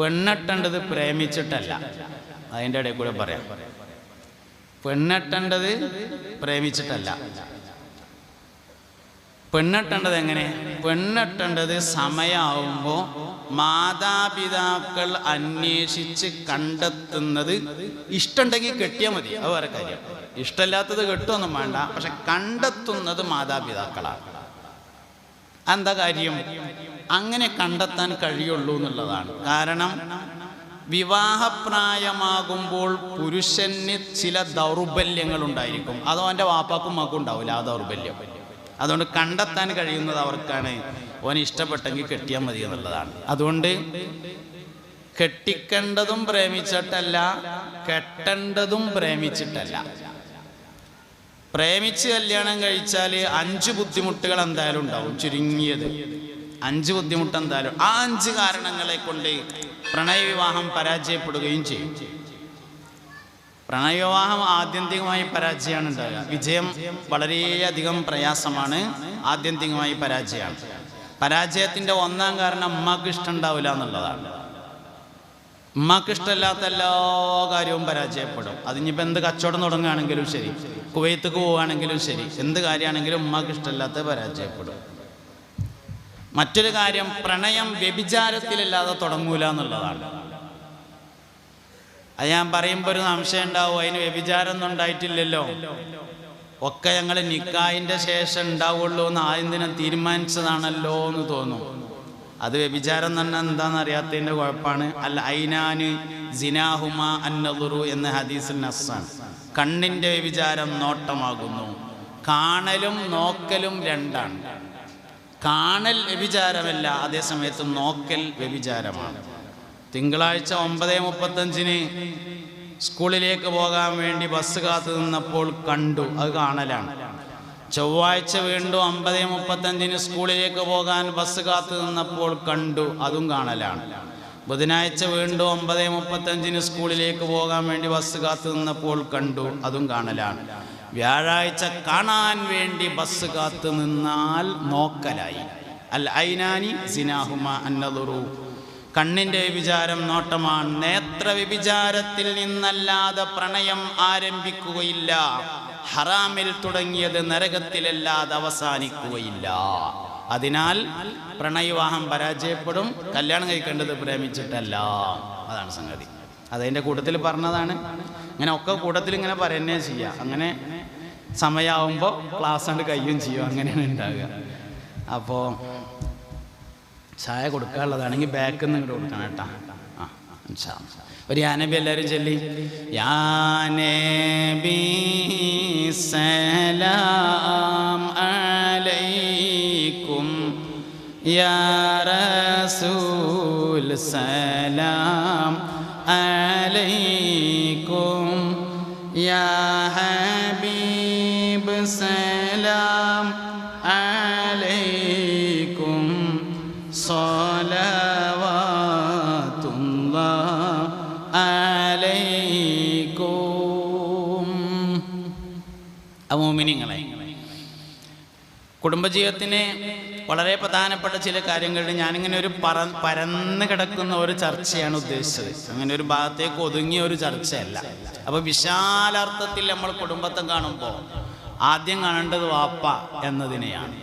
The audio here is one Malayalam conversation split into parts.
പെണ്ണെട്ടേണ്ടത് പ്രേമിച്ചിട്ടല്ല. അതിന്റെ ഇടയിൽ കൂടെ പറയാം. പെണ്ണെട്ടേണ്ടത് പ്രേമിച്ചിട്ടല്ല. പെണ്ണെട്ടേണ്ടത് എങ്ങനെ? പെണ്ണെട്ടേണ്ടത് സമയമാവുമ്പോൾ മാതാപിതാക്കൾ അന്വേഷിച്ച് കണ്ടെത്തുന്നത് ഇഷ്ടമുണ്ടെങ്കിൽ കെട്ടിയാൽ മതി. അത് വേറെ കാര്യം. ഇഷ്ടമില്ലാത്തത് കെട്ടുമൊന്നും വേണ്ട. പക്ഷെ കണ്ടെത്തുന്നത് മാതാപിതാക്കളാണ്. എന്താ കാര്യം? അങ്ങനെ കണ്ടെത്താൻ കഴിയുള്ളൂ എന്നുള്ളതാണ്. കാരണം വിവാഹപ്രായമാകുമ്പോൾ പുരുഷന് ചില ദൗർബല്യങ്ങൾ ഉണ്ടായിരിക്കും അതോ അവന്റെ വാപ്പാക്കും മാക്കും ഉണ്ടാവില്ല ആ ദൗർബല്യം. അതുകൊണ്ട് കണ്ടെത്താൻ കഴിയുന്നത് അവർക്കാണ്. ഓൻ ഇഷ്ടപ്പെട്ടെങ്കിൽ കെട്ടിയാൽ മതി എന്നുള്ളതാണ്. അതുകൊണ്ട് കെട്ടിക്കേണ്ടതും പ്രേമിച്ചിട്ടല്ല കെട്ടേണ്ടതും പ്രേമിച്ചിട്ടല്ല. പ്രേമിച്ച് കല്യാണം കഴിച്ചാൽ അഞ്ച് ബുദ്ധിമുട്ടുകൾ എന്തായാലും ഉണ്ടാവും ചുരുങ്ങിയത്. അഞ്ച് ബുദ്ധിമുട്ട് എന്തായാലും. ആ അഞ്ച് കാരണങ്ങളെ കൊണ്ട് പ്രണയവിവാഹം പരാജയപ്പെടുകയും ചെയ്യും. പ്രണയവിവാഹം ആത്യന്തികമായി പരാജയമാണ് ഉണ്ടാകുക വിജയം വളരെയധികം പ്രയാസമാണ്. ആത്യന്തികമായി പരാജയമാണ്. പരാജയത്തിന്റെ ഒന്നാം കാരണം ഉമ്മാക്ക് ഇഷ്ടം ഉണ്ടാവില്ല എന്നുള്ളതാണ്. ഉമ്മാക്ക് ഇഷ്ടമില്ലാത്ത എല്ലാ കാര്യവും പരാജയപ്പെടും. അതിനിപ്പോൾ എന്ത് കച്ചവടം തുടങ്ങുകയാണെങ്കിലും ശരി. കുവൈത്തേക്ക് പോവുകയാണെങ്കിലും ശരി. എന്ത് കാര്യമാണെങ്കിലും ഉമ്മക്ക് ഇഷ്ടമല്ലാത്ത പരാജയപ്പെടും. മറ്റൊരു കാര്യം പ്രണയം വ്യഭിചാരത്തിലല്ലാതെ തുടങ്ങൂല എന്നുള്ളതാണ്. അത് ഞാൻ പറയുമ്പോൾ ഒരു സംശയം ഉണ്ടാവും അതിന് വ്യഭിചാരം ഒന്നും ഉണ്ടായിട്ടില്ലല്ലോ. ഒക്കെ ഞങ്ങൾ നിക്കായിന്റെ ശേഷം ഉണ്ടാവുള്ളൂ എന്ന് ആദ്യം ദിനം തീരുമാനിച്ചതാണല്ലോ എന്ന് തോന്നും. അത് വ്യഭിചാരം തന്നെ എന്താണെന്ന് അറിയാത്തതിന്റെ കുഴപ്പമാണ്. അല്ല ഐനാന് ജിനാഹുമ അന്നദുറു എന്ന ഹദീസിൽ നസ്സാണ്. കണ്ണിന്റെ വിചാരം നോട്ടമാകുന്നു. കാണലും നോക്കലും രണ്ടാണ്. കാണൽ വ്യഭിചാരമല്ല അതേസമയത്ത് നോക്കൽ വ്യഭിചാരമാണ്. തിങ്കളാഴ്ച ഒമ്പത് മുപ്പത്തഞ്ചിന് സ്കൂളിലേക്ക് പോകാൻ വേണ്ടി ബസ് കാത്തു നിന്നപ്പോൾ കണ്ടു അത് കാണലാണ്. ചൊവ്വാഴ്ച വീണ്ടും അമ്പത് മുപ്പത്തഞ്ചിന് സ്കൂളിലേക്ക് പോകാൻ ബസ് കാത്തു നിന്നപ്പോൾ കണ്ടു അതും കാണലാണ്. ബുധനാഴ്ച വീണ്ടും ഒമ്പത് മുപ്പത്തഞ്ചിന് സ്കൂളിലേക്ക് പോകാൻ വേണ്ടി ബസ് കാത്തു നിന്നപ്പോൾ കണ്ടു അതും കാണലാണ്. വ്യാഴാഴ്ച കാണാൻ വേണ്ടി ബസ് കാത്തു നിന്നാൽ നോക്കലായി. അൽ ഐനാനി സിനാഹുമ അന്നതുറു കണ്ണിന്റെ വ്യഭിചാരം നോട്ടമാണ്. നേത്ര വ്യഭിചാരത്തിൽ നിന്നല്ലാതെ പ്രണയം ആരംഭിക്കുകയില്ല. ഹറാമിൽ തുടങ്ങിയത് നരകത്തിലല്ലാതെ അവസാനിക്കുകയില്ല. അതിനാൽ പ്രണയവിവാഹം പരാജയപ്പെടും കല്യാണം കഴിക്കേണ്ടത് പ്രേമിച്ചിട്ടല്ല. അതാണ് സംഗതി. അതതിന്റെ കൂട്ടത്തിൽ പറഞ്ഞതാണ്. ഇങ്ങനെ ഒക്കെ കൂട്ടത്തിൽ ഇങ്ങനെ പറയുന്നേ ചെയ്യുക അങ്ങനെ സമയാവുമ്പോൾ ക്ലാസ് കൊണ്ട് കഴിയും ചെയ്യും. അങ്ങനെയാണ് ഉണ്ടാകുക അപ്പോൾ ചായ കൊടുക്കാനുള്ളതാണെങ്കിൽ ബാക്കിൽ നിന്ന് ഇങ്ങോട്ട് കൊടുക്കണം കേട്ടോ. ആ. ഒരു യാനബി എല്ലാവരും ചൊല്ലി. യാനബി സലാം യാ റസൂൽ സലാം അലൈക്കും യാ ഹബീബ് സലാം അലൈക്കും സ്വലവാത്തുല്ലാ അലൈക്കും. അമോമിനിങ്ങളെ കുടുംബജീവിതത്തിന് വളരെ പ്രധാനപ്പെട്ട ചില കാര്യങ്ങളിൽ ഞാനിങ്ങനെ ഒരു പറ പരന്ന് കിടക്കുന്ന ഒരു ചർച്ചയാണ് ഉദ്ദേശിച്ചത്. അങ്ങനെ ഒരു ഭാഗത്തേക്ക് ഒതുങ്ങിയ ഒരു ചർച്ചയല്ല. അപ്പോൾ വിശാലാർത്ഥത്തിൽ നമ്മൾ കുടുംബത്തെ കാണുമ്പോൾ ആദ്യം കാണേണ്ടത് വാപ്പ എന്നതിനെയാണ്.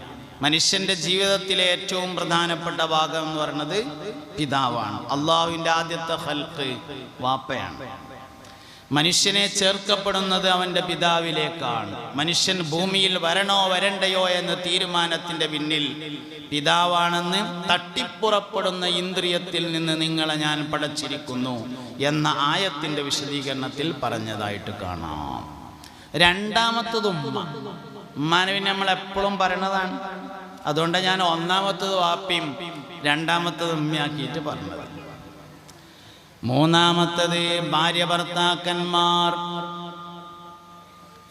മനുഷ്യന്റെ ജീവിതത്തിലെ ഏറ്റവും പ്രധാനപ്പെട്ട ഭാഗം എന്ന് പറയുന്നത് പിതാവാണ്. അള്ളാഹുവിന്റെ ആദ്യത്തെ ഹൽക്ക് വാപ്പയാണ്. മനുഷ്യനെ ചേർക്കപ്പെടുന്നത് അവന്റെ പിതാവിലേക്കാണ്. മനുഷ്യൻ ഭൂമിയിൽ വരണോ വരണ്ടയോ എന്ന തീരുമാനത്തിന്റെ പിന്നിൽ പിതാവാണെന്ന് തട്ടിപ്പുറപ്പെടുന്ന ഇന്ദ്രിയത്തിൽ നിന്ന് നിങ്ങളെ ഞാൻ പടച്ചിരിക്കുന്നു എന്ന ആയത്തിന്റെ വിശദീകരണത്തിൽ പറഞ്ഞതായിട്ട് കാണാം. രണ്ടാമത്തത് ഉമ്മ. നമ്മൾ എപ്പോഴും പറയണതാണ്. അതുകൊണ്ട് ഞാൻ ഒന്നാമത്തത് വാപ്പിയും രണ്ടാമത്തത് ഉമ്മയാക്കിയിട്ട് പറഞ്ഞത്. മൂന്നാമത്തത് ഭാര്യ ഭർത്താക്കന്മാർ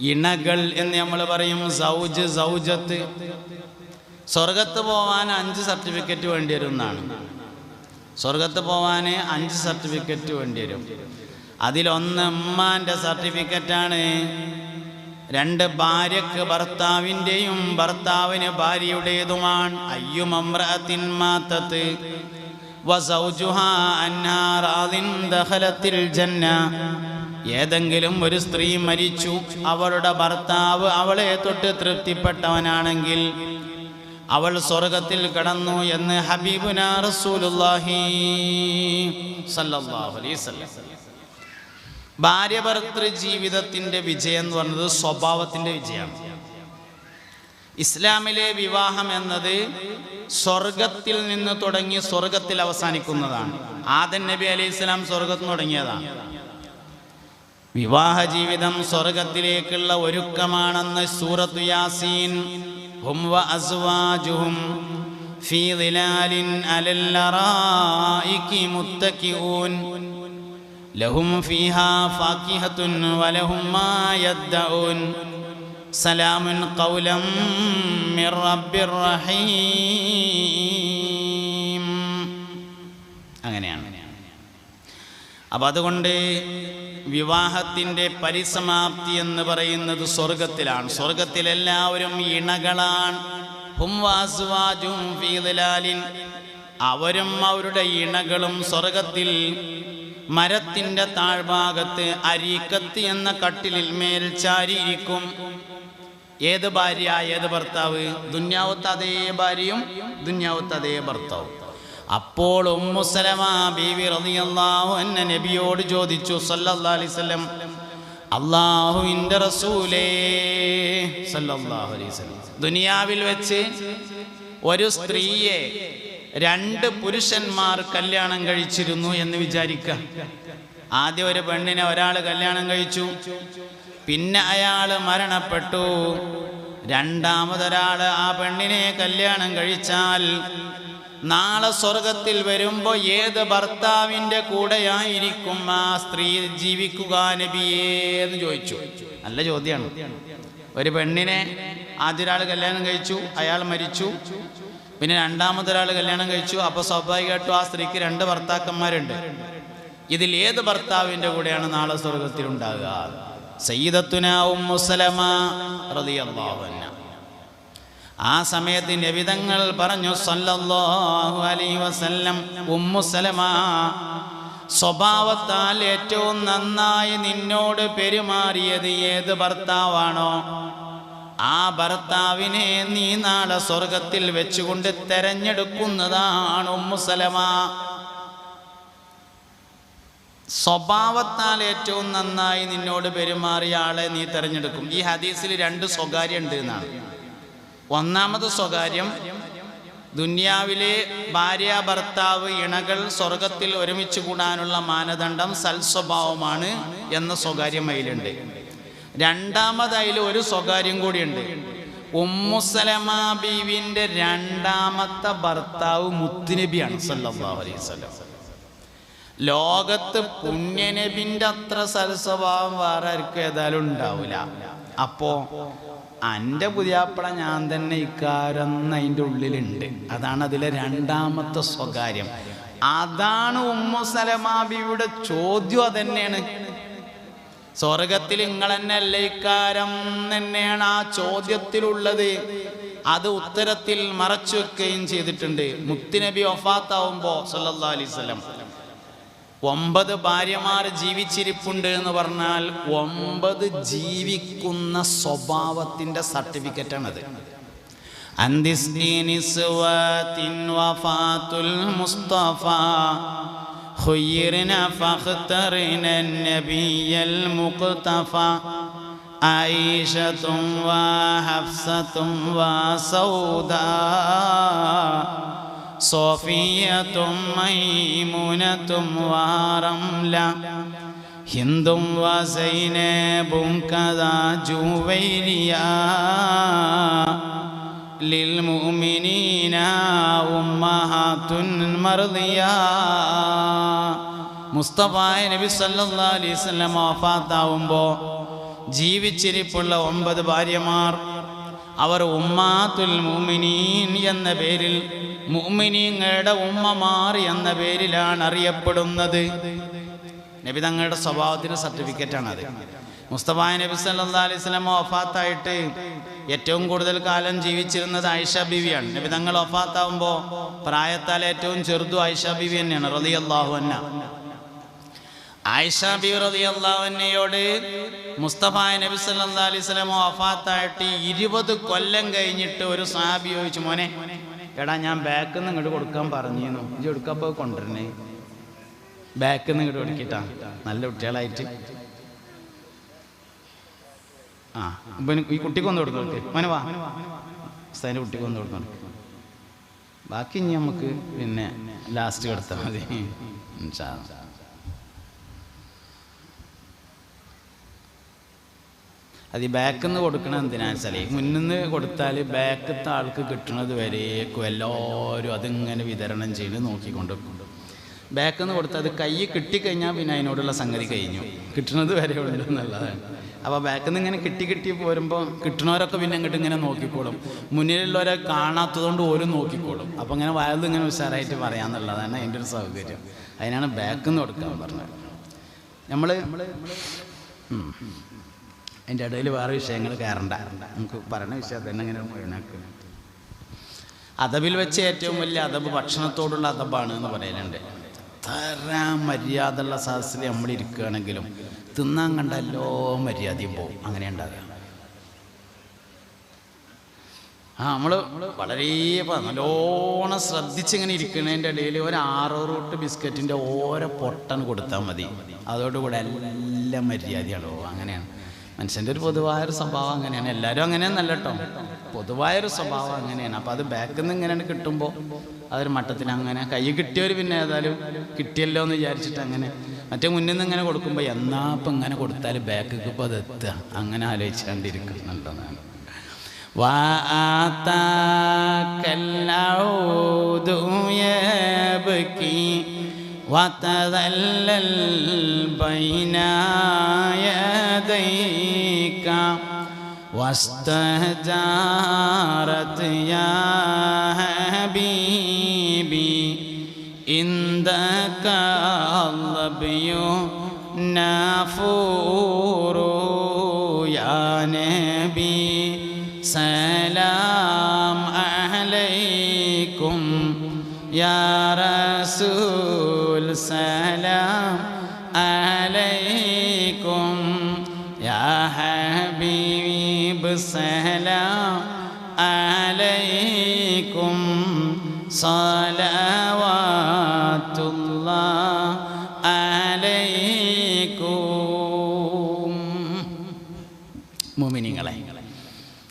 ഇണകൾ എന്ന് നമ്മൾ പറയും സൗജ് സൗജത്ത്. സ്വർഗത്ത് പോവാൻ അഞ്ച് സർട്ടിഫിക്കറ്റ് വേണ്ടി വരും എന്നാണ്. സ്വർഗത്ത് പോവാൻ അഞ്ച് സർട്ടിഫിക്കറ്റ് വേണ്ടി വരും. അതിലൊന്ന് ഉമ്മാന്റെ സർട്ടിഫിക്കറ്റാണ്. രണ്ട് ഭാര്യക്ക് ഭർത്താവിന്റെയും ഭർത്താവിന് ഭാര്യയുടേതുമാണ്. അയ്യുമമ്രത്തിൻ ഏതെങ്കിലും ഒരു സ്ത്രീ മരിച്ചു. അവളുടെ ഭർത്താവ് അവളെ തൊട്ട് തൃപ്തിപ്പെട്ടവനാണെങ്കിൽ അവൾ സ്വർഗത്തിൽ കടന്നു എന്ന് ഹബീബുന റസൂലുള്ളാഹി സല്ലല്ലാഹു അലൈഹി വസല്ലം. ഭാര്യ ഭർത്തൃ ജീവിതത്തിന്റെ വിജയം എന്ന് പറഞ്ഞത് സ്വഭാവത്തിന്റെ വിജയമാണ്. ഇസ്ലാമിലെ വിവാഹം എന്നത് സ്വർഗത്തിൽ നിന്ന് തുടങ്ങി സ്വർഗത്തിൽ അവസാനിക്കുന്നതാണ്. ആദൻ നബി അലൈഹി ഇസ്ലാം സ്വർഗത്തിൽ തുടങ്ങിയതാണ്. വിവാഹ ജീവിതം സ്വർഗത്തിലേക്കുള്ള ഒരുക്കമാണെന്ന് സൂറത്ത് യാസീൻ ലഹും ഫീഹാ ഫാക്കിഹത്തുൻ വലഹും മാ സലാമുൻ ഖൗലം മിർ റബ്ബിർ റഹീം. അങ്ങനെയാണ്. അപ്പം അതുകൊണ്ട് വിവാഹത്തിന്റെ പരിസമാപ്തി എന്ന് പറയുന്നത് സ്വർഗത്തിലാണ്. സ്വർഗത്തിലെല്ലാവരും ഇണകളാണ്. ഹും അവരും അവരുടെ ഇണകളും സ്വർഗത്തിൽ മരത്തിന്റെ താഴ്ഭാഗത്ത് അരീക്കത്ത് എന്ന കട്ടിലിൽ മേൽ ചാരിയിരിക്കും. ഏത് ഭാര്യ ഏത് ഭർത്താവ്? ദുന്യാവത്ത് അതേ ഭാര്യയും ദുന്യാവത്ത് അതേ ഭർത്താവും. അപ്പോൾ റളിയല്ലാഹു നബിയോട് ചോദിച്ചു സല്ലല്ലാഹു അലൈഹി വസല്ലം റസൂലേ സല്ലല്ലാഹു അലൈഹി വസല്ലം. ദുനിയാവിൽ വെച്ച് ഒരു സ്ത്രീയെ രണ്ട് പുരുഷന്മാർ കല്യാണം കഴിച്ചിരുന്നു എന്ന് വിചാരിക്കുക ആദ്യം ഒരു പെണ്ണിനെ ഒരാൾ കല്യാണം കഴിച്ചു പിന്നെ അയാൾ മരണപ്പെട്ടു. രണ്ടാമതൊരാൾ ആ പെണ്ണിനെ കല്യാണം കഴിച്ചാൽ നാളെ സ്വർഗത്തിൽ വരുമ്പോൾ ഏത് ഭർത്താവിന്റെ കൂടെയായിരിക്കും ആ സ്ത്രീ ജീവിക്കുക നബിയേ എന്ന് ചോദിച്ചു. നല്ല ചോദ്യമാണ് ഒരു പെണ്ണിനെ ആദ്യൊരാൾ കല്യാണം കഴിച്ചു അയാൾ മരിച്ചു. പിന്നെ രണ്ടാമതൊരാൾ കല്യാണം കഴിച്ചു. അപ്പോൾ സ്വാഭാവികമായിട്ടും ആ സ്ത്രീക്ക് രണ്ട് ഭർത്താക്കന്മാരുണ്ട്. ഇതിൽ ഏത് ഭർത്താവിന്റെ കൂടെയാണ് നാളെ സ്വർഗത്തിൽ ഉണ്ടാകുക സയ്യിദത്തുന ഉമ്മു സലമ റളിയല്ലാഹു അൻഹ. ആ സമയത്ത് നബിതങ്ങൾ പറഞ്ഞു സല്ലല്ലാഹു അലൈഹി വസല്ലം ഉമ്മു സലമ സ്വഭാവത്താൽ ഏറ്റവും നന്നായി നിന്നോട് പെരുമാറിയത് ഏത് ഭർത്താവാണോ? ആ ഭർത്താവിനെ നീ നാളെ സ്വർഗത്തിൽ വെച്ചുകൊണ്ട് തെരഞ്ഞെടുക്കുന്നതാണ് ഉമ്മു സലമ. സ്വഭാവത്താൽ ഏറ്റവും നന്നായി നിന്നോട് പെരുമാറിയ ആളെ നീ തിരഞ്ഞെടുക്കും. ഈ ഹദീസിൽ രണ്ട് സ്വകാര്യം ഉണ്ട് എന്നാണ്. ഒന്നാമത് സ്വകാര്യം ദുനിയാവിലെ ഭാര്യ ഭർത്താവ് ഇണകൾ സ്വർഗത്തിൽ ഒരുമിച്ച് കൂടാനുള്ള മാനദണ്ഡം സൽസ്വഭാവമാണ് എന്ന സ്വകാര്യം അതിലുണ്ട്. രണ്ടാമത് അതിൽ ഒരു സ്വകാര്യം കൂടിയുണ്ട്. ഉമ്മുസലമ ബീവിന്റെ രണ്ടാമത്തെ ഭർത്താവ് മുത്തുനബിയാണ് സല്ലാ അലൈഹി വസല്ലം. ലോകത്ത് പുണ്യനബിന്റെ അത്ര സൽസ്വഭാവം വേറെ ആർക്കും ഏതായാലും ഉണ്ടാവില്ല അപ്പോ എന്റെ പുതിയാപ്പള ഞാൻ തന്നെ ഇക്കാരെന്ന് അതിന്റെ ഉള്ളിലുണ്ട്. അതാണ് അതിലെ രണ്ടാമത്തെ സ്വകാര്യം. അതാണ് ഉമ്മു സലമാബിയുടെ ചോദ്യം അതന്നെയാണ്. സ്വർഗത്തിൽ നിങ്ങൾ തന്നെ അല്ലേ ഇക്കാരം തന്നെയാണ് ആ ചോദ്യത്തിലുള്ളത്. അത് ഉത്തരത്തിൽ മറച്ചു വെക്കുകയും ചെയ്തിട്ടുണ്ട്. മുത്തിനബി ഒഫാത്താവുമ്പോ സല്ലാ അലൈഹി വസല്ലം. ഒമ്പത് ഭാര്യമാർ ജീവിച്ചിരിപ്പുണ്ട് എന്ന് പറഞ്ഞാൽ ഒമ്പത് ജീവിക്കുന്ന സ്വഭാവത്തിന്റെ സർട്ടിഫിക്കറ്റാണത് അന്തിസ്തീനിസ്വാത്തിൻ വഫാത്തുൽ മുസ്തഫ خيرنا فاخترنا النبي المقتفى عائشة وحفصة وسوداء صوفية ميمونة ورملة هند وزينب كذا جويريا للمؤمنين أمهات مرضيا മുസ്തഫായ നബി സല്ലല്ലാഹു അലൈഹി വസല്ലം വഫാത്താവുമ്പോൾ ജീവിച്ചിരിപ്പുള്ള ഒമ്പത് ഭാര്യമാർ അവർ ഉമ്മാത്തുൽ മുമിനീൻ എന്ന പേരിൽ മുമിനീങ്ങളുടെ ഉമ്മമാർ എന്ന പേരിലാണ് അറിയപ്പെടുന്നത്. നബി തങ്ങളുടെ സർട്ടിഫിക്കറ്റാണ് അത്. മുസ്തഫ നബി സല്ലാ അലൈഹി സ്വലം വഫാത്തായിട്ട് ഏറ്റവും കൂടുതൽ കാലം ജീവിച്ചിരുന്നത് ആയിഷ ബിവിയാണ്. നബി തങ്ങൾ വഫാത്താവുമ്പോൾ പ്രായത്താൽ ഏറ്റവും ചെറുതും ആയിഷ ബിവി തന്നെയാണ് അള്ളാഹു അന്ന ആയിഷ മുസ്തഫ നബി സല്ലാ അലൈഹി സ്വലമോ അഫാത്തായിട്ട് ഇരുപത് കൊല്ലം കഴിഞ്ഞിട്ട് ഒരു സാബി ചോദിച്ചു മോനെ എടാ ഞാൻ ബാക്കിൽ നിന്ന് ഇങ്ങോട്ട് കൊടുക്കാൻ പറഞ്ഞിരുന്നു. ഇജ്ജ് എടുക്കപ്പോ കൊണ്ടുവരണേ. ബാക്കിൽ നിന്ന് ഇങ്ങോട്ട് കൊടുക്കിട്ടാ. നല്ല കുട്ടികളായിട്ട്. ആ ഈ കുട്ടിക്ക് ഒന്ന് കൊടുത്തു കൊടുക്ക് മോനെ വാ. ഉസ്താദിന്റെ കുട്ടിക്ക് ഒന്ന് കൊടുത്തു കൊടുക്ക് ബാക്കി ഇനി നമുക്ക് പിന്നെ ലാസ്റ്റ് കൊടുത്താൽ മതി ഇൻഷാ അല്ലാ. അത് ഈ ബാക്കിൽ നിന്ന് കൊടുക്കണം എന്തിനാണെന്ന് വെച്ചാൽ മുന്നിൽ നിന്ന് കൊടുത്താൽ ബാക്കത്തെ ആൾക്ക് കിട്ടുന്നത് വരേക്കും എല്ലാവരും അതിങ്ങനെ വിതരണം ചെയ്ത് നോക്കിക്കൊണ്ട് ബാക്കിൽ നിന്ന് കൊടുത്താൽ അത് കൈ കിട്ടിക്കഴിഞ്ഞാൽ പിന്നെ അതിനോടുള്ള സംഗതി കഴിഞ്ഞു. കിട്ടണത് വരെ ഉണ്ട് എന്നുള്ളതാണ്. അപ്പോൾ ബാക്കിൽ നിന്ന് ഇങ്ങനെ കിട്ടി കിട്ടി പോരുമ്പോൾ കിട്ടണവരൊക്കെ പിന്നെ അങ്ങോട്ട് ഇങ്ങനെ നോക്കിക്കോളും. മുന്നിലുള്ളവരെ കാണാത്തതുകൊണ്ട് ഓരും നോക്കിക്കോളും. അപ്പോൾ ഇങ്ങനെ വയത് ഇങ്ങനെ ഉഷാറായിട്ട് പറയാമെന്നുള്ളതാണ് അതിന്റെ ഒരു സൗകര്യം. അതിനാണ് ബാക്കിൽ നിന്ന് കൊടുക്കാൻ പറഞ്ഞത്. നമ്മൾ നമ്മൾ അതിന്റെ ഇടയിൽ വേറെ വിഷയങ്ങൾ കയറണ്ട. നമുക്ക് പറയുന്ന വിഷയം തന്നെ ഇങ്ങനെ അതബിൽ വെച്ച് ഏറ്റവും വലിയ അതബ് ഭക്ഷണത്തോടുള്ള അതബാണ് എന്ന് പറയലുണ്ട്. എത്ര മര്യാദയുള്ള സദസ്സിൽ നമ്മൾ ഇരിക്കുകയാണെങ്കിലും തിന്നാൻ കണ്ടല്ലോ മര്യാദയും പോവും. അങ്ങനെ ഉണ്ടാകുക ആ നമ്മൾ വളരെ നല്ലോണം ശ്രദ്ധിച്ചിങ്ങനെ ഇരിക്കുന്നതിന്റെ ഇടയിൽ ഒരു ആറോ റൂട്ട് ബിസ്ക്കറ്റിന്റെ ഓരോ പൊട്ടൻ കൊടുത്താൽ മതി. അതോടുകൂടെ എല്ലാം മര്യാദയാണോ അങ്ങനെയാണ്. മനുഷ്യൻ്റെ ഒരു പൊതുവായൊരു സ്വഭാവം അങ്ങനെയാണ് എല്ലാവരും അങ്ങനെയൊന്നല്ല കേട്ടോ പൊതുവായൊരു സ്വഭാവം അങ്ങനെയാണ് അപ്പോൾ അത് ബാക്കിൽ നിന്ന് ഇങ്ങനെ കിട്ടുമ്പോൾ അതൊരു മട്ടത്തിന് അങ്ങനെ കൈ കിട്ടിയവർ പിന്നെ ഏതായാലും കിട്ടിയല്ലോ എന്ന് വിചാരിച്ചിട്ട് അങ്ങനെ മറ്റേ മുന്നിൽ നിന്ന് ഇങ്ങനെ കൊടുക്കുമ്പോൾ എന്നാ ഇപ്പം ഇങ്ങനെ കൊടുത്താൽ ബാക്കിക്ക് ഇപ്പോൾ അത് എത്തുക അങ്ങനെ ആലോചിച്ചുകൊണ്ടിരിക്കുന്നുണ്ടെന്നാണ് وآتاك العود يبكي وتذلل بين يديك واستهجارت يا حبيبي عندك الظبي نافور يا نبي. سلام عليكم يا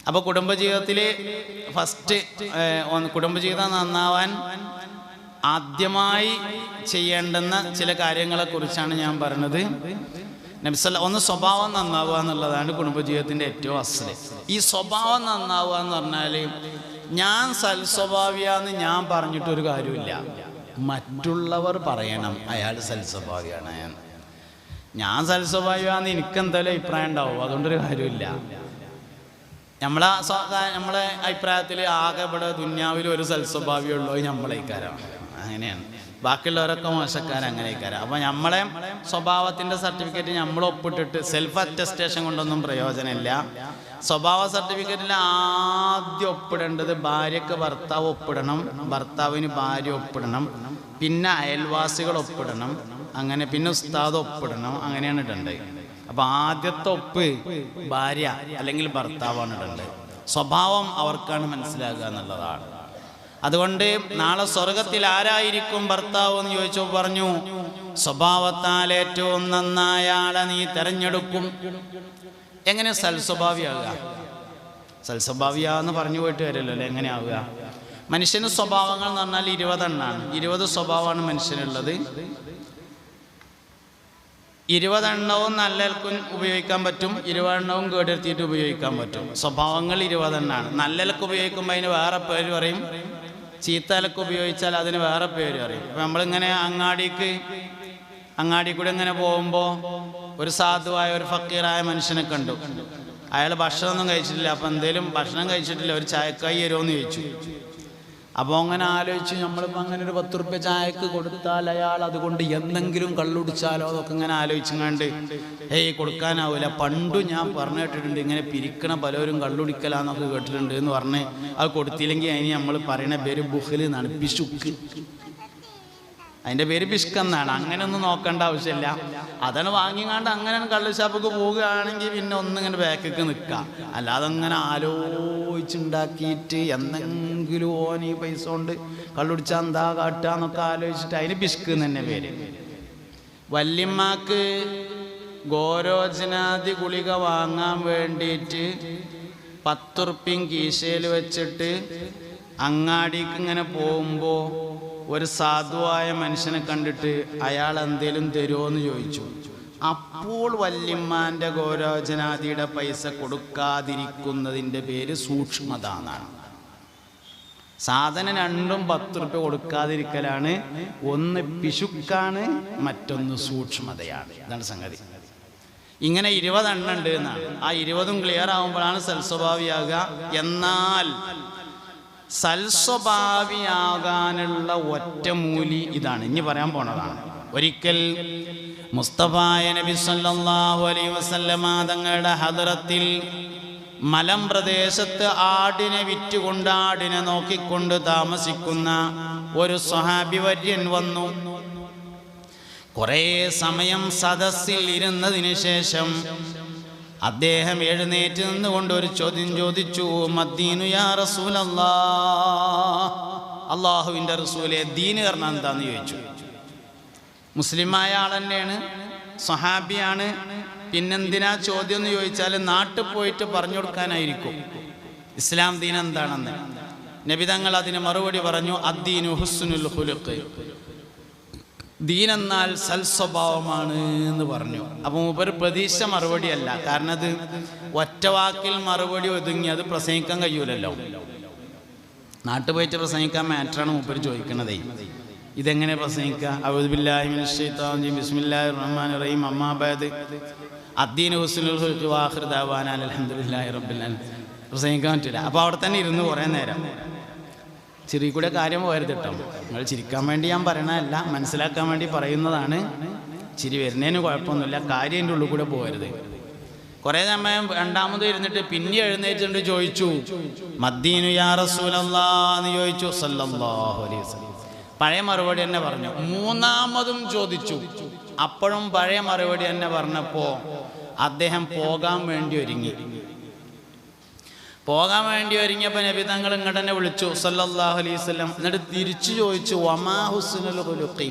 അപ്പോൾ കുടുംബജീവിതത്തിൽ ഫസ്റ്റ് കുടുംബജീവിതം നന്നാവാൻ ആദ്യമായി ചെയ്യേണ്ടുന്ന ചില കാര്യങ്ങളെക്കുറിച്ചാണ് ഞാൻ പറഞ്ഞത്. നബ്സല്ല ഒന്ന് സ്വഭാവം നന്നാവുക എന്നുള്ളതാണ് കുടുംബജീവിതത്തിന്റെ ഏറ്റവും അസൽ. ഈ സ്വഭാവം നന്നാവുക എന്ന് പറഞ്ഞാൽ ഞാൻ സൽസ്വഭാവിയാന്ന് ഞാൻ പറഞ്ഞിട്ടൊരു കാര്യമില്ല. മറ്റുള്ളവർ പറയണം അയാൾ സൽസ്വഭാവിയാണ്. ഞാൻ സൽസ്വഭാവിയാന്ന് എനിക്ക് എന്തായാലും അഭിപ്രായം ഉണ്ടാവും. അതുകൊണ്ടൊരു കാര്യമില്ല. നമ്മളെ നമ്മളെ അഭിപ്രായത്തിൽ ആകെ ഇവിടെ ദുന്യാവിൽ ഒരു സൽസ്വഭാവിയുള്ളൂ നമ്മളെ ഇക്കാരാണ് അങ്ങനെയാണ്. ബാക്കിയുള്ളവരൊക്കെ മോശക്കാർ അങ്ങനെ ഇക്കാരം അപ്പം നമ്മളെ സ്വഭാവത്തിന്റെ സർട്ടിഫിക്കറ്റ് നമ്മൾ ഒപ്പിട്ടിട്ട് സെൽഫ് അറ്റസ്റ്റേഷൻ കൊണ്ടൊന്നും പ്രയോജനമില്ല. സ്വഭാവ സർട്ടിഫിക്കറ്റിൽ ആദ്യം ഒപ്പിടേണ്ടത് ഭാര്യക്ക് ഭർത്താവ് ഒപ്പിടണം ഭർത്താവിന് ഭാര്യ ഒപ്പിടണം പിന്നെ അയൽവാസികൾ ഒപ്പിടണം അങ്ങനെ പിന്നെ ഉസ്താദ് ഒപ്പിടണം അങ്ങനെയാണ് ഇടേണ്ടത്. അപ്പൊ ആദ്യത്തെ ഒപ്പ് ഭാര്യ അല്ലെങ്കിൽ ഭർത്താവാണ് സ്വഭാവം അവർക്കാണ് മനസ്സിലാകുക എന്നുള്ളതാണ്. അതുകൊണ്ട് നാളെ സ്വർഗത്തിൽ ആരായിരിക്കും ഭർത്താവ് എന്ന് ചോദിച്ചു പറഞ്ഞു സ്വഭാവത്താൽ ഏറ്റവും നന്നായ ആളെ നീ തെരഞ്ഞെടുക്കും. എങ്ങനെ സൽസ്വഭാവിയാകുക? സൽസ്വഭാവിയാന്ന് പറഞ്ഞു പോയിട്ട് വരില്ലല്ലോ അല്ലേ? എങ്ങനെയാവുക മനുഷ്യന് സ്വഭാവങ്ങൾ എന്ന് പറഞ്ഞാൽ ഇരുപതെണ്ണാണ്. ഇരുപത് സ്വഭാവമാണ് മനുഷ്യനുള്ളത്. ഇരുപതെണ്ണവും നല്ലൽക്കും ഉപയോഗിക്കാൻ പറ്റും ഇരുപതെണ്ണവും കേടെടുത്തിയിട്ട് ഉപയോഗിക്കാൻ പറ്റും. സ്വഭാവങ്ങൾ ഇരുപതെണ്ണാണ്. നല്ലൽക്ക് ഉപയോഗിക്കുമ്പോൾ അതിന് വേറെ പേര് പറയും. ചീത്തലക്ക് ഉപയോഗിച്ചാൽ അതിന് വേറെ പേര് പറയും. ഇപ്പം നമ്മളിങ്ങനെ അങ്ങാടിക്ക് അങ്ങാടി കൂടെ ഇങ്ങനെ പോകുമ്പോൾ ഒരു സാധുവായ ഒരു ഫക്കീറായ മനുഷ്യനെ കണ്ടു. അയാൾ ഭക്ഷണമൊന്നും കഴിച്ചിട്ടില്ല. അപ്പം എന്തേലും ഭക്ഷണം കഴിച്ചിട്ടില്ല. ഒരു ചായക്കായി തരുമോ എന്ന് ചോദിച്ചു. അപ്പോൾ അങ്ങനെ ആലോചിച്ച് നമ്മളിപ്പോൾ അങ്ങനെ ഒരു പത്ത് റുപ്യ ചായക്ക് കൊടുത്താൽ അയാൾ അതുകൊണ്ട് എന്തെങ്കിലും കള്ളുടിച്ചാലോ അതൊക്കെ ഇങ്ങനെ ആലോചിച്ചങ്ങാണ്ട് ഏയ് കൊടുക്കാനാവില്ല പണ്ടും ഞാൻ പറഞ്ഞു കേട്ടിട്ടുണ്ട് ഇങ്ങനെ പിരിക്കണ പലരും കള്ളുടിക്കലാന്നൊക്കെ കേട്ടിട്ടുണ്ട് എന്ന് പറഞ്ഞ് അത് കൊടുത്തില്ലെങ്കിൽ അതിന് നമ്മൾ പറയണ പേര് ബുഹൽ പിശുക്ക്. അതിന്റെ പേര് പിഷ്കെന്നാണ് അങ്ങനെ ഒന്നും നോക്കേണ്ട ആവശ്യമില്ല. അതാണ് വാങ്ങിക്കാണ്ട് അങ്ങനെ കള്ളു ഷാപ്പൊക്കെ പോവുകയാണെങ്കിൽ പിന്നെ ഒന്നിങ്ങനെ ബാക്കൊക്കെ നിൽക്കാം അല്ലാതെ അങ്ങനെ ആലോചിച്ചുണ്ടാക്കിയിട്ട് എന്തെങ്കിലും ഓൻ ഈ പൈസ കൊണ്ട് കള്ളുടിച്ചാൽ എന്താ കാട്ടുക ആലോചിച്ചിട്ട് അതിന് പിഷ്ക് എന്ന് തന്നെ പേര്. വല്യമ്മക്ക് ഗോരോചനാദി ഗുളിക വാങ്ങാൻ വേണ്ടിയിട്ട് പത്തുറുപ്പ്യം കീശയിൽ വെച്ചിട്ട് അങ്ങാടിക്ക് ഇങ്ങനെ പോകുമ്പോൾ ഒരു സാധുവായ മനുഷ്യനെ കണ്ടിട്ട് അയാൾ എന്തേലും തരുമോ എന്ന് ചോദിച്ചു. അപ്പോൾ വല്യമ്മാന്റെ ഗോരോചനാദിയുടെ പൈസ കൊടുക്കാതിരിക്കുന്നതിന്റെ പേര് സൂക്ഷ്മത എന്നാണ് സാധനം രണ്ടും പത്ത് റുപ്യ കൊടുക്കാതിരിക്കലാണ് ഒന്ന് പിശുക്കാണ് മറ്റൊന്ന് സൂക്ഷ്മതയാണ്. ഇതാണ് സംഗതി. ഇങ്ങനെ ഇരുപതെണ്ണം ഉണ്ട് എന്നാണ്. ആ ഇരുപതും ക്ലിയർ ആകുമ്പോഴാണ് സൽസ്വഭാവിയാകുക. എന്നാൽ സൽസ്വഭാവിയാകാനുള്ള ഒറ്റമൂലി ഇതാണ്. ഇനി പറയാൻ പോണതാണ്. ഒരിക്കൽ മുസ്തഫായ നബി സല്ലല്ലാഹു അലൈഹി വസല്ലമ തങ്ങളുടെ ഹദറത്തിൽ മലം പ്രദേശത്ത് ആടിനെ വിറ്റുകൊണ്ട് ആടിനെ നോക്കിക്കൊണ്ട് താമസിക്കുന്ന ഒരു സ്വഹാബി വര്യൻ വന്നു. കുറേ സമയം സദസ്സിൽ ഇരുന്നതിന് ശേഷം അദ്ദേഹം എഴുന്നേറ്റ് നിന്നുകൊണ്ട് ഒരു ചോദ്യം ചോദിച്ചു മദ്ദീനു യാ അള്ളാഹുവിന്റെ റസൂലെ ദീന് കാരണം എന്താന്ന് ചോദിച്ചു. മുസ്ലിമായ ആൾ തന്നെയാണ് സൊഹാബിയാണ് പിന്നെന്തിനാ ചോദ്യം എന്ന് ചോദിച്ചാൽ നാട്ടിൽ പോയിട്ട് പറഞ്ഞു കൊടുക്കാനായിരിക്കും. ഇസ്ലാം ദീൻ എന്താണെന്ന്. നബിതങ്ങൾ അതിന് മറുപടി പറഞ്ഞു അദ്ദീനു ഹുസ്നുൽ ഹുലുക്ക് ദീൻ എന്നാൽ സൽസ്വഭാവമാണ് എന്ന് പറഞ്ഞു. അപ്പം മൂപ്പര് പ്രതീക്ഷ മറുപടിയല്ല. കാരണം അത് ഒറ്റ വാക്കിൽ മറുപടി ഒതുങ്ങി അത് പ്രസംഗിക്കാൻ കഴിയൂലല്ലോ. നാട്ടിൽ പോയിട്ട് പ്രസംഗിക്കാൻ മാറ്ററാണ് മൂപ്പര് ചോദിക്കണതേ. ഇതെങ്ങനെ പ്രസംഗിക്കുക റഹീം. റബ്ബിൽ പ്രസംഗിക്കാൻ പറ്റില്ല അപ്പോൾ അവിടെ തന്നെ ഇരുന്ന് കുറേ നേരം. ചെറിയ കൂടെ കാര്യം പോയത് കേട്ടോ. നിങ്ങൾ ചിരിക്കാൻ വേണ്ടി ഞാൻ പറയണതല്ല മനസ്സിലാക്കാൻ വേണ്ടി പറയുന്നതാണ്. ചിരി വരുന്നതിന് കുഴപ്പമൊന്നുമില്ല കാര്യം എന്റെ ഉള്ളിൽ കൂടെ പോകരുത്. കുറേ സമയം രണ്ടാമത് ഇരുന്നിട്ട് പിന്നെ എഴുന്നേറ്റിട്ട് ചോദിച്ചു മദ്ദീനു യാ റസൂലല്ലാന്ന് ചോദിച്ചു സല്ലല്ലാഹു അലൈഹി വസല്ലം. പഴയ മറുപടി തന്നെ പറഞ്ഞു. മൂന്നാമതും ചോദിച്ചു അപ്പോഴും പഴയ മറുപടി തന്നെ പറഞ്ഞപ്പോൾ അദ്ദേഹം പോകാൻ വേണ്ടി ഒരുങ്ങി. പോകാൻ വേണ്ടി ഒരുങ്ങിയപ്പോൾ നബി തങ്ങൾ ഇങ്ങോട്ട് തന്നെ വിളിച്ചു സല്ലല്ലാഹു അലൈഹി വസല്ലം. എന്നിട്ട് തിരിച്ചു ചോദിച്ചു വമാ ഹുസ്നുൽ ഹുലുക്കി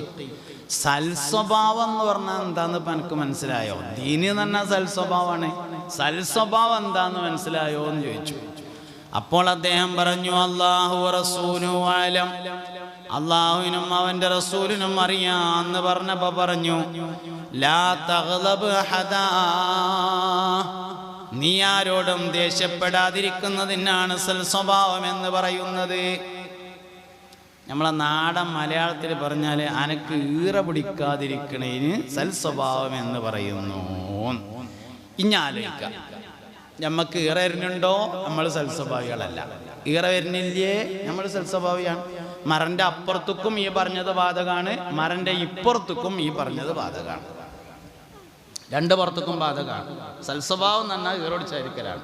സൽസ്വഭാവം എന്ന് പറഞ്ഞാൽ എന്താന്ന് ഇപ്പം എനിക്ക് മനസ്സിലായോ? ദീനി എന്ന് പറഞ്ഞാൽ സൽസ്വഭാവമാണ്. സൽസ്വഭാവം എന്താന്ന് മനസ്സിലായോ? എന്ന് ചോദിച്ചു. അപ്പോൾ അദ്ദേഹം പറഞ്ഞു അള്ളാഹു റസൂലു ആലം അള്ളാഹുവിനും അവന്റെ റസൂലിനും അറിയാന്ന് പറഞ്ഞപ്പോ പറഞ്ഞു ലാ തഗ്ലബ് ഹദാ നീ ആരോടും ദേഷ്യപ്പെടാതിരിക്കുന്നതിനാണ് സൽസ്വഭാവം എന്ന് പറയുന്നത്. നമ്മളെ നാടൻ മലയാളത്തിൽ പറഞ്ഞാൽ അനക്ക് ഈറ പിടിക്കാതിരിക്കണേന് സൽസ്വഭാവം എന്ന് പറയുന്നു. ഇഞ്ഞാലോചിക്ക നമുക്ക് ഈറ വരുന്നുണ്ടോ? നമ്മൾ സൽസ്വഭാവികളല്ല ഈറ വരുന്നില്ലേ? നമ്മൾ സൽസ്വഭാവിയാണ് മരന്റെ അപ്പുറത്തേക്കും ഈ പറഞ്ഞത് ബാധകാണ്. മരന്റെ ഇപ്പുറത്തേക്കും ഈ പറഞ്ഞത് ബാധകാണ്. രണ്ട് പുറത്തേക്കും ബാധകമാണ് സൽസ്വഭാവം എന്ന് പറഞ്ഞാൽ ഈറോടിച്ചായിരിക്കലാണ്